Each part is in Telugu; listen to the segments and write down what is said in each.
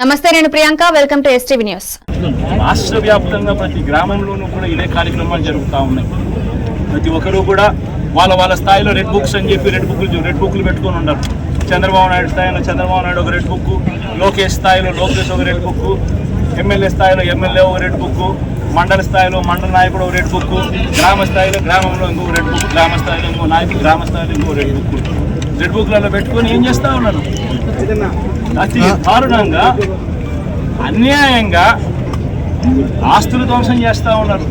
నమస్తే నేను Priyanka. Welcome to STV news రాష్ట్ర వ్యాప్తంగా ప్రతి గ్రామంలోనూ కూడా ఇదే కార్యక్రమాలు జరుగుతూ ఉన్నాయి. ప్రతి ఒక్కరూ కూడా వాళ్ళ వాళ్ళ స్థాయిలో రెడ్ బుక్స్ అని చెప్పి రెడ్ బుక్లు రెడ్ బుక్లు పెట్టుకొని ఉండరు. చంద్రబాబు నాయుడు స్థాయిలో చంద్రబాబు నాయుడు ఒక రెడ్ బుక్ లోకేష్ స్థాయిలో లోకేష్ ఒక రెడ్ బుక్ ఎమ్మెల్యే స్థాయిలో ఎమ్మెల్యే ఒక రెడ్ బుక్ మండల స్థాయిలో మండల నాయకుడు ఒక రెడ్ బుక్ గ్రామ స్థాయిలో గ్రామంలో ఇంకో రెడ్ బుక్ గ్రామ స్థాయిలో ఇంకో నాయకుడు గ్రామ స్థాయిలో ఇంకో రెడ్ బుక్ రెడ్ బుక్లలో పెట్టుకొని ఏం చేస్తా ఉన్నారు? అతి దారుణంగా అన్యాయంగా ఆస్తులు ధ్వంసం చేస్తూ ఉన్నారు.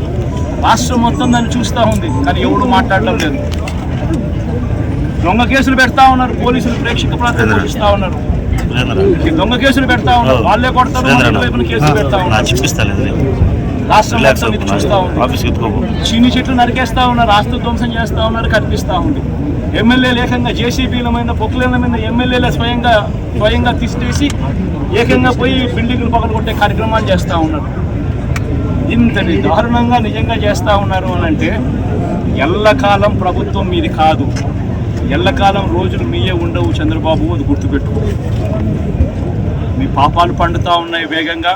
రాష్ట్రం మొత్తం దాన్ని చూస్తూ ఉంది కానీ ఎవడు మాట్లాడడం లేదు. దొంగ కేసులు పెడతా ఉన్నారు పోలీసులు ప్రేక్షక ప్రాంతం పోషిస్తూ ఉన్నారు. దొంగ కేసులు పెడతా ఉన్నారు వాళ్ళే కొడతారు కేసులు పెడతా ఉన్నారు. రాష్ట్రం చూస్తూ ఉంది. చీని చెట్లు నరికేస్తా ఉన్నారు ఆస్తు ధ్వంసం చేస్తా ఉన్నారు కనిపిస్తా ఉంది. ఎమ్మెల్యే లేఖంగా జేసీబీల మీద పొక్కుల మీద ఎమ్మెల్యేల స్వయంగా స్వయంగా తీసేసి ఏకంగా పోయి బిల్డింగ్లు పగలగొట్టే కార్యక్రమాలు చేస్తూ ఉన్నారు. ఇంతటి దారుణంగా నిజంగా చేస్తూ ఉన్నారు అని అంటే ఎల్లకాలం ప్రభుత్వం మీది కాదు. ఎల్లకాలం రోజులు మీయే ఉండవు చంద్రబాబు అది గుర్తుపెట్టుకో. మీ పాపాలు పండుతూ ఉన్నాయి వేగంగా.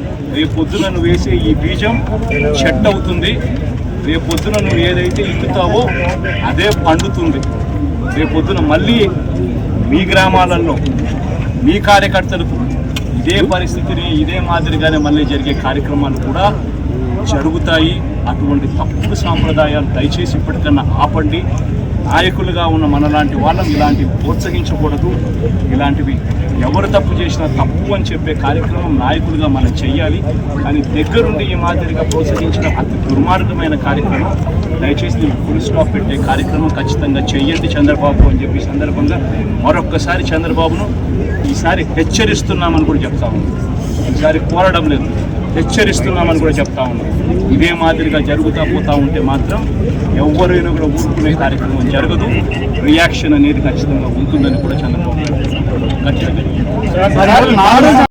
రేపొద్దున నువ్వు వేసే ఈ బీజం చెట్టు అవుతుంది. రేపొద్దున నువ్వు ఏదైతే ఇక్కుతావో అదే పండుతుంది. రేపొద్దున మళ్ళీ మీ గ్రామాలలో మీ కార్యకర్తలకు ఇదే పరిస్థితిని ఇదే మాదిరిగానే మళ్ళీ జరిగే కార్యక్రమాలు కూడా జరుగుతాయి. అటువంటి తప్పుడు సాంప్రదాయాలు దయచేసి ఇప్పటికన్నా ఆపండి. నాయకులుగా ఉన్న మనలాంటి వాళ్ళం ఇలాంటివి ప్రోత్సహించకూడదు. ఇలాంటివి ఎవరు తప్పు చేసినా తప్పు అని చెప్పే కార్యక్రమం నాయకులుగా మనం చెయ్యాలి. కానీ దగ్గరుండి ఈ మాదిరిగా ప్రోత్సహించిన అతి దుర్మార్గమైన కార్యక్రమం దయచేసి నేను ఫుల్ స్టాప్ పెట్టే కార్యక్రమం ఖచ్చితంగా చెయ్యండి చంద్రబాబు అని చెప్పి సందర్భంగా మరొక్కసారి చంద్రబాబును ఈసారి హెచ్చరిస్తున్నామని కూడా చెప్తా ఉన్నాం. ఈసారి కోరడం లేదు. హెచ్చరిస్తున్నామని కూడా చెప్తా ఉన్నాం. ఇదే మాదిరిగా జరుగుతూ పోతూ ఉంటే మాత్రం ఎవరైనా కూడా ఊరుకునే కార్యక్రమం జరగదు. రియాక్షన్ అనేది ఖచ్చితంగా ఉంటుందని కూడా చంద్రబాబు ఖచ్చితంగా.